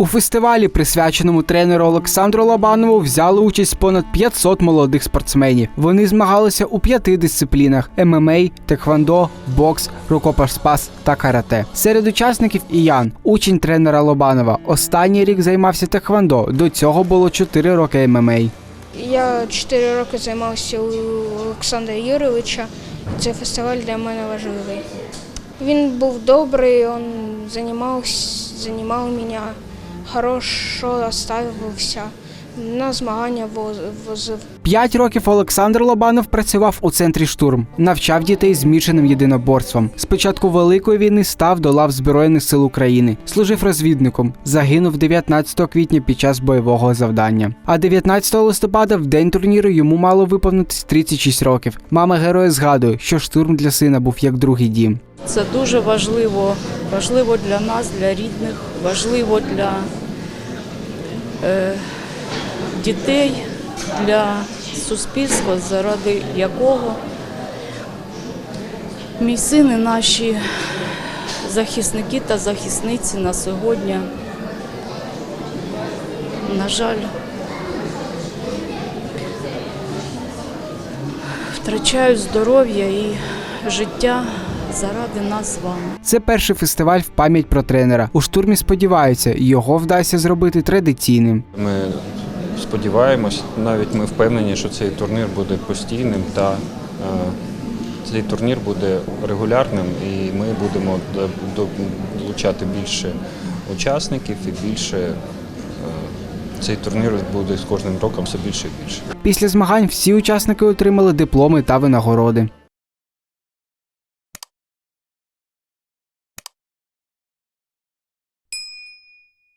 У фестивалі, присвяченому тренеру Олександру Лобанову, взяли участь понад 500 молодих спортсменів. Вони змагалися у п'яти дисциплінах: ММА, теквондо, бокс, рукопашпас та карате. Серед учасників і Ян, учень тренера Лобанова. Останній рік займався теквондо. До цього було 4 роки ММА. Я 4 роки займався у Олександра Юровича. Цей фестиваль для мене важливий. Він був добрий, він займався, займав мене, хорошо ставився, на змагання воз- возив. П'ять років Олександр Лобанов працював у центрі штурм, навчав дітей змішаним єдиноборством. З початку великої війни став до лав Збройних сил України, служив розвідником, загинув 19 квітня під час бойового завдання. А 19 листопада, в день турніру, йому мало виповнитись 36 років. Мама героя згадує, що штурм для сина був як другий дім. Це дуже важливо, важливо для нас, для рідних, важливо для е, дітей, для суспільства, заради якого мій син і наші захисники та захисниці на сьогодні, на жаль, втрачають здоров'я і життя заради нас з вами. Це перший фестиваль в пам'ять про тренера. У штурмі сподіваються, його вдасться зробити традиційним. Ми сподіваємось, навіть ми впевнені, що цей турнір буде постійним та е, цей турнір буде регулярним і ми будемо до- до- долучати більше учасників і більше е, цей турнір буде з кожним роком все більше і більше. Після змагань всі учасники отримали дипломи та винагороди.